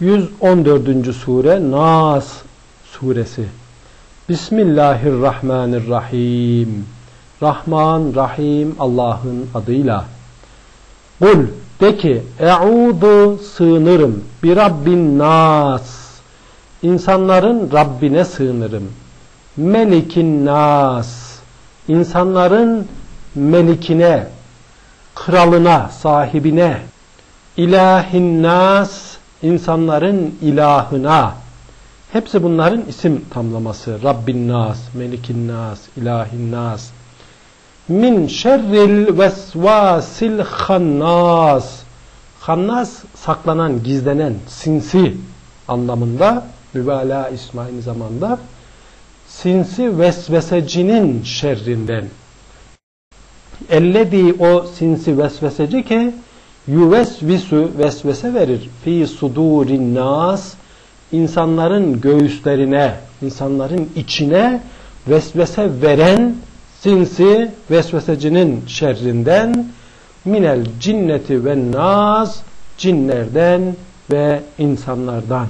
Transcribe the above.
114. sure Nas suresi. Bismillahirrahmanirrahim. Rahman, Rahim Allah'ın adıyla. Kul de ki Eûdu sığınırım bir Rabbin nas. İnsanların Rabbine sığınırım. Melikin nas. İnsanların melikine, kralına, sahibine. İlahin nas. İnsanların ilahına. Hepsi bunların isim tamlaması. Rabbin nas, Melikin nas, İlahin nas min şerril vesvasil hannas hannas saklanan, gizlenen, sinsi anlamında mübalağa ismi aynı zamanda sinsi vesvesecinin şerrinden elledi o sinsi vesveseci ki yüvesvisu vesvese verir. Fi sudurin nas insanların göğüslerine insanların içine vesvese veren sinsi vesvesecinin şerrinden minel cinneti ve naz cinlerden ve insanlardan